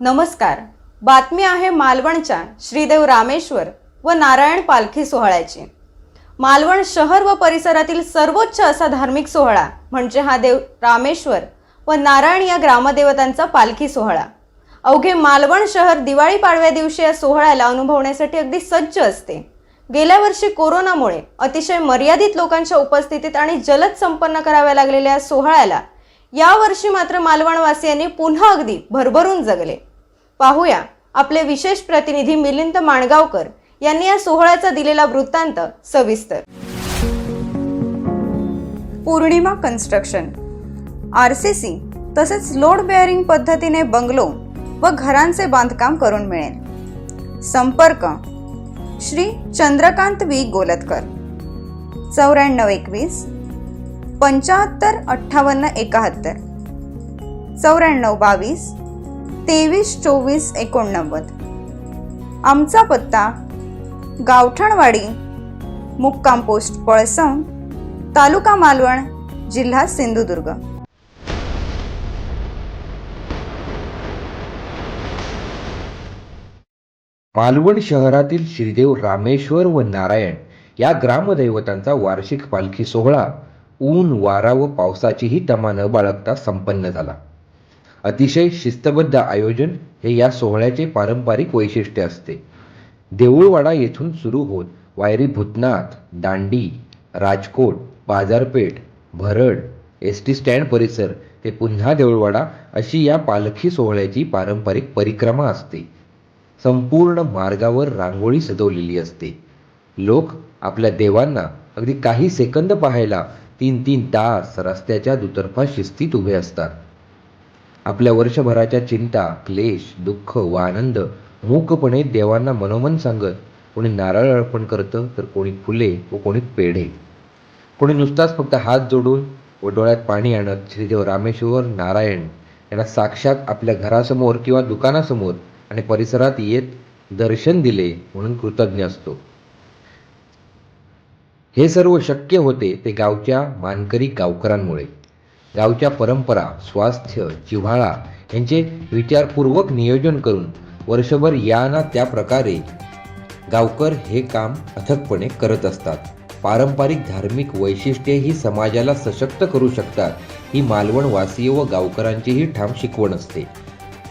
नमस्कार. बातमी आहे मालवणच्या श्रीदेव रामेश्वर व नारायण पालखी सोहळ्याची. मालवण शहर व परिसरातील सर्वोच्च असा धार्मिक सोहळा म्हणजे हा देव रामेश्वर व नारायण या ग्रामदेवतांचा पालखी सोहळा. अवघे मालवण शहर दिवाळी पाडव्या दिवशी या सोहळ्याला अनुभवण्यासाठी अगदी सज्ज असते. गेल्या वर्षी कोरोनामुळे अतिशय मर्यादित लोकांच्या उपस्थितीत आणि जलद संपन्न कराव्या लागलेल्या या सोहळ्याला यावर्षी मात्र मालवणवासियांनी पुन्हा अगदी भरभरून जगले. पाहूया. आपले विशेष प्रतिनिधी मिलिंद माणगावकर यांनी या सोहळ्याचा दिलेला वृत्तांत सविस्तर. Pournima construction R C C तसेच लोड बेअरिंग पद्धतीने बंगलो व घरांचे बांधकाम करून मिळेल. संपर्क. श्री चंद्रकांत वी गोलतकर. चौऱ्याण्णव एकवीस. पंच्याहत्तर अठ्ठावन्न एकाहत्तर. चौऱ्याण्णव बावीस. तेवीस चोवीस एकोणनव्वद. आमचा पत्ता गावठणवाडी मुक्काम पोस्ट पळसम तालुका मालवण जिल्हा सिंधुदुर्ग. मालवण शहरातील श्रीदेव रामेश्वर व नारायण या ग्रामदैवतांचा वार्षिक पालखी सोहळा ऊन वारा व पावसाचीही तमा न बाळगता संपन्न झाला. अतिशय शिस्तबद्ध आयोजन हे या सोहळ्याचे पारंपरिक वैशिष्ट्य असते. देऊळवाडा येथून सुरू होत वायरी भूतनाथ दांडी राजकोट बाजारपेठ भरड एस टी स्टँड परिसर ते पुन्हा देऊळवाडा अशी या पालखी सोहळ्याची पारंपरिक परिक्रमा असते. संपूर्ण मार्गावर रांगोळी सजवलेली असते. लोक आपल्या देवांना अगदी काही सेकंद पाहायला तीन तीन तास रस्त्याच्या दुतर्फा शिस्तीत उभे असतात. आपल्या वर्षभराच्या चिंता क्लेश दुःख व आनंद मूकपणे देवांना मनोमन सांगत कोणी नारळ अर्पण करतं तर कोणी फुले व कोणी पेढे. कोणी नुसताच फक्त हात जोडून व डोळ्यात पाणी आणत श्रीदेव रामेश्वर नारायण यांना साक्षात आपल्या घरासमोर किंवा दुकानासमोर आणि परिसरात येत दर्शन दिले म्हणून कृतज्ञ असतो. हे सर्व शक्य होते ते गावच्या मानकरी गावकरांमुळे गावच्या परंपरा स्वास्थ्य जिव्हाळा यांचे विचारपूर्वक नियोजन करून वर्षभर या ना त्या प्रकारे गावकर हे काम अथकपणे करत असतात. पारंपरिक धार्मिक वैशिष्ट्ये ही समाजाला सशक्त करू शकतात ही मालवणवासीय व गावकरांचीही ठाम शिकवण असते.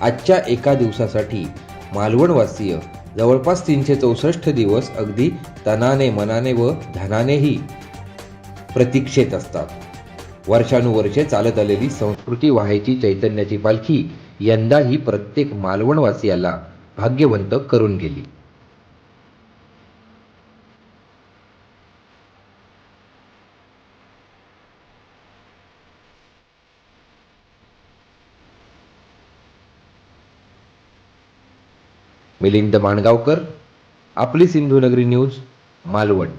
आजच्या एका दिवसासाठी मालवणवासीय जवळपास तीनशे चौसष्ट दिवस अगदी तनाने मनाने व धनानेही प्रतीक्षेत असतात. वर्षानुवर्षे चालत आलेली संस्कृती वाहायची चैतन्याची पालखी यंदाही प्रत्येक मालवणवासियाला भाग्यवंत करून गेली. मिलिंद माणगावकर आपली सिंधुनगरी न्यूज मालवण.